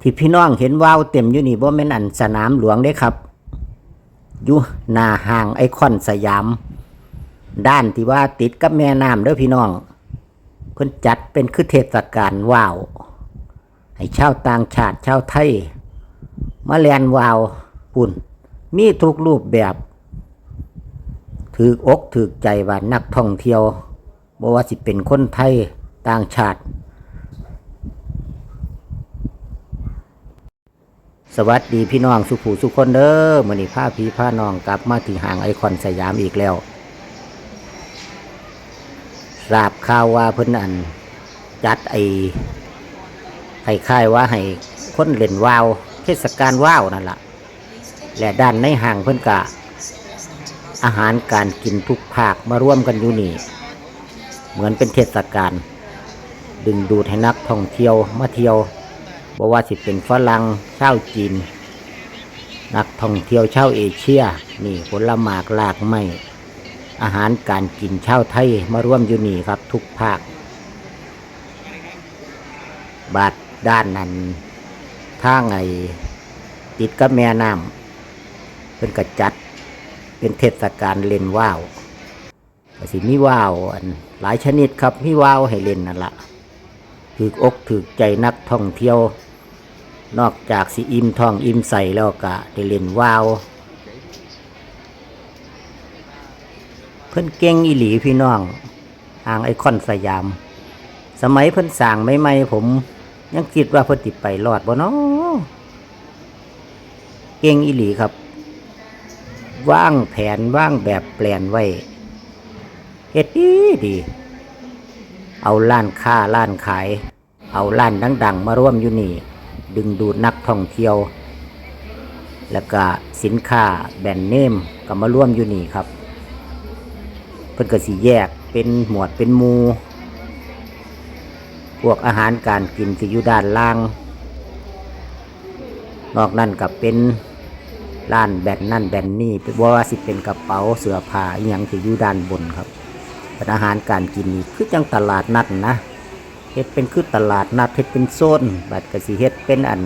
ที่พี่น้องเห็นว่าวเต็มอยู่นี่บ่แม่นอันสนามหลวงเด้ครับอยู่หน้าห้างไอคอนสยาม ด้านที่ว่าติดกับแม่น้ำเด้อพี่น้องเพิ่นจัดเป็นคือเทศกาลว่าวให้ชาวต่างชาติชาวไทย มาแลนว่าวปุ่น มีทุกรูปแบบถือกอกถือใจว่านักท่องเที่ยวบ่ว่าสิเป็นคนไทยต่างชาติ สวัสดีพี่น้องสุขูสุขคนเด้อมือนี้พาพี่พานองกลับมาที่ห้างไอคอนสยามอีกแล้วทราบข่าวว่าเพิ่นอัน จัดไอไห้ค่ายว่าให้คนเล่นว่าว เทศกาลว่าวนั่นล่ะและด้านในห้างเพิ่นกะ อาหารการกินทุกภาคมาร่วมกันอยู่นี่ เหมือนเป็นเทศกาลดึงดูดให้นักท่องเที่ยวมาเที่ยว บ่ว่าสิเป็นฝรั่งชาวจีน นักท่องเที่ยวชาวเอเชีย นี่ผลหมากลากไม้อาหารการกินชาวไทยมาร่วมอยู่นี่ครับ ทุกภาค บาดด้านนั้นท่าไงติดกับแม่น้ำเป็นกระจัด เป็นเทศกาลเล่นว่าวก็สิมีว่าวอันหลายชนิดครับมีว่าวให้เล่นนั่นละถือกอกถือใจนักท่องเที่ยว นอกจากสิอิ่มท้องอิ่มใส่แล้วก็ได้เล่นวาว เพิ่นเก่งอีหลีพี่น้องอ่างไอคอนสยาม สมัยเพิ่นสร้างไม่ไม่ๆผม ยังคิดว่าเพิ่นติดไปรอดบ่เนาะเก่งอีหลีครับ ว่างแผนว่างแบบแปลนไว้เฮ็ดดีดี เอาร้านค้าร้านขาย เอาร้านดัง ๆ มาร่วมอยู่นี่ ดึงดูดนักท่องเที่ยว แล้วก็สินค้าแบรนด์เนมก็มาร่วมอยู่นี่ครับ เพิ่นก็สิแยกเป็นหมวดเป็นมู พวกอาหารการกินสิอยู่ด้านล่าง นอกนั้นก็เป็นร้านแบนนั่นแบนนี่บ่ว่าสิเป็นกระเป๋าเสื้อผ้าอหยังสิอยู่ด้านบนครับอาหารการกินนี่คือจังตลาดนัดนะ เฮ็ดเป็นคือตลาดนัดเฮ็ดเป็นโซนบัดกสิเฮ็ดเป็นอัน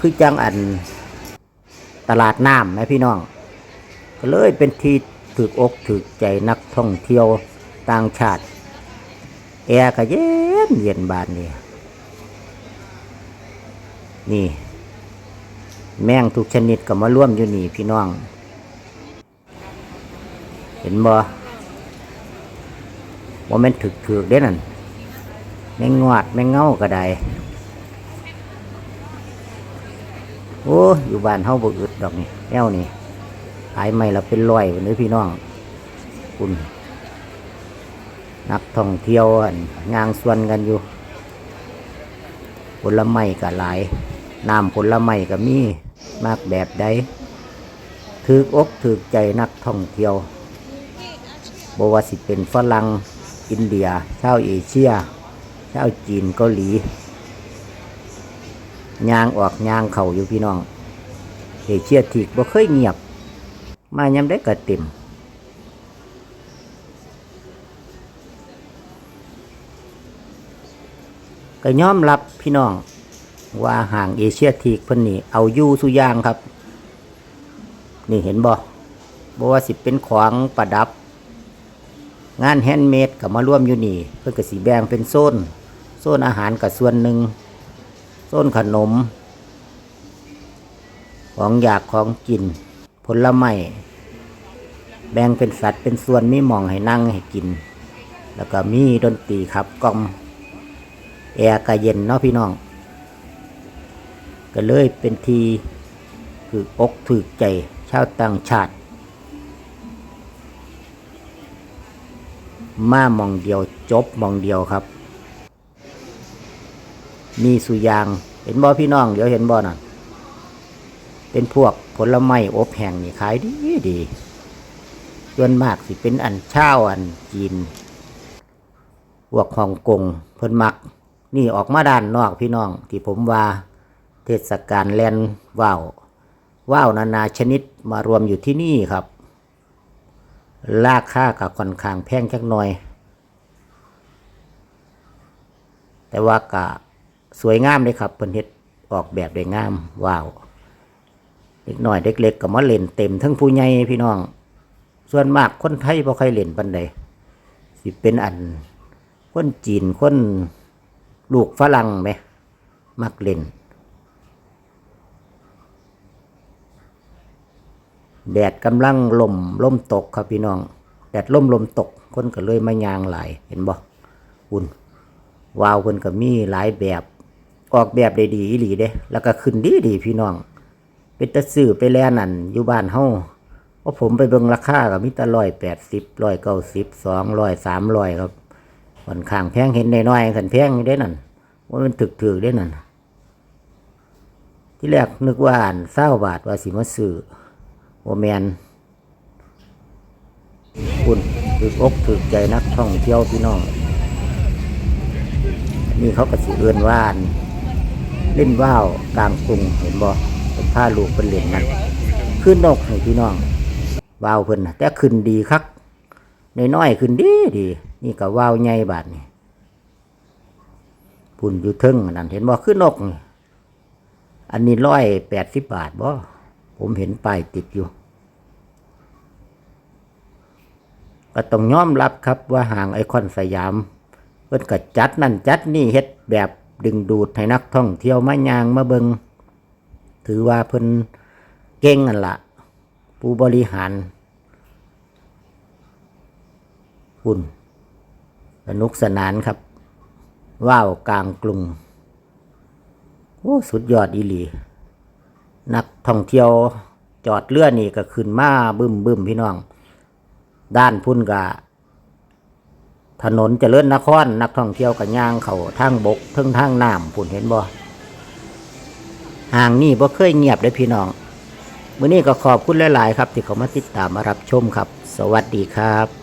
คือจังอันตลาดน้ำนะพี่น้อง ก็เลยเป็นที่ถือกอกถือใจนักท่องเที่ยวต่างชาติแอร์ก็เย็นเย็นบานนี่นี่ แมงทุกชนิดก็มาร่วมอยู่นี่พี่น้อง เห็นบ่ว่าม่นถึกถือเด้นั่น แม่งงอดแม่งเงาก็ได้โอ้อยู่บ้านเฮาบ่อึดดอกนี่แอวนี่ขายไม่ละเป็นร้อยวันนี้พี่น้องคุณนักท่องเที่ยวงางส่วนกันอยู่ผลไม้ก็หลายน้ำผลไม้ก็มีมากแบบใดถือกอกถือใจนักท่องเที่ยวบว่าสิเป็นฝรั่งอินเดียชาวเอเชีย ชาวจีนเกาหลียางออกยางเข่าอยู่พี่น้องเอเชียทีกบ่เคยเงียบ มายำได้กระเต็มก็ยอมรับพี่น้องว่าห่างเอเชียทีกเพิ่นนี่เอาอยู่สุยางครับ นี่เห็นบ่บ่ว่าสิเป็นของประดับ งานแฮนด์เมดกับมาร่วมอยู่นี่ เพื่อก็สีแบ่งเป็นโซน โซนอาหารกับส่วนหนึ่งโซนขนม ของอยากของกิน ผลไม้แบ่งเป็นสัตว์เป็นส่วนมีหมองให้นั่งให้กิน แล้วก็มีดนตรีครับกล่อมแอร์ก็เย็นเนาะพี่น้อง ก็เลยเป็นทีคือกถือใจชาวต่างชาติ มามองเดียวจบมองเดียวครับ มีสุยาง เห็นบ่พี่น้อง เดี๋ยวเห็นบ่น่ะ เป็นพวกผลไม้อบแห้งนี่ขายดีดีส่วนมากสิเป็นอันเช่าอันจีน พวกฮ่องกงเพิ่นมัก นี่ออกมาด้านนอกพี่น้อง ที่ผมว่า เทศกาลแลนว่าวว่าวนานาชนิดมารวมอยู่ที่นี่ครับ ราคากับค่อนข้างแพงจักหน่อย แต่ว่ากะ สวยงามเลยครับเพิ่นเฮ็ดออกแบบได้งามว้าวเด็กหน้อยเด็กเล็กก็มาเล่นเต็มทั้งผู้ใหญ่พี่น้อง ส่วนมากคนไทยบ่ค่อยเล่นปันใดสิเป็นอันคนจีนคนลูกฝรั่งไหม มักเล่น แดดกำลังลมลมตกครับพี่น้อง แดดลมลมตก คนก็เลยมายางหลาย เห็นบ่อุ่นวาวคนก็มีหลายแบบ ออกแบบได้ดีอีหลีเด้ แล้วก็ขึ้นดีดีพี่น้อง เป็นตะซื้อไปแล้วนั่นอยู่บ้านเฮาเพราะผมไปเบิ่งราคาก็มีแต่ร้อยแปดสิบร้อยเก้าสิบสองร้อยสามร้อยครับค่อนข้างแพงเห็นน้อยๆขันแพงอยู่เด้นั่นว่ามันถึกๆเด้นั่นที่แรกนึกว่าอ่านเศร้าบาทว่าสิมาซื้อโอแมนคุณถึกอกถึกใจนักท่องเที่ยวพี่น้องนี่เขาก็สิเอื้อนว่าน เล่นว่าวกลางกรุงเห็นบ่เป็นผ้าลูกเป็นเหรียญนั่นขึ้นนกให้พี่น้องว่าวเพิ่นแต่ขึ้นดีคักน้อยๆขึ้นดีดี นี่ก็ว่าวใหญ่บาดนี่ปุ่นอยู่ทึ่งนั่นเห็นบ่ขึ้นนกนี่อันนี้ร้อยแปดสิบบาทบ่ผมเห็นป้ายติดอยู่ ก็ต้องยอมรับครับว่าห่างไอคอนสยามเพิ่นก็จัดนั่นจัดนี่เฮ็ดแบบ ดึงดูดให้นักท่องเที่ยวมายางมาเบิงถือว่าเพิ่นเก่งนั่นละผู้บริหารหุ่นสนุกสนานครับ ว้าวกลางกรุงโอ้สุดยอดอีหลี นักท่องเที่ยวจอดเรือนี่ก็ขึ้นมาบึ้มบึ้มพี่น้อง ด้านพุ่นกะ ถนนเจริญนครนักท่องเที่ยวกับย่างเขาทางบกทั้งทางน้ำผุ่นเห็นบ่ห่างนี่บ่เคยเงียบเลยพี่น้องมื้อนี้ก็ขอบคุณหลาย ๆ ครับ ที่เขามาติดตามมารับชมครับ สวัสดีครับ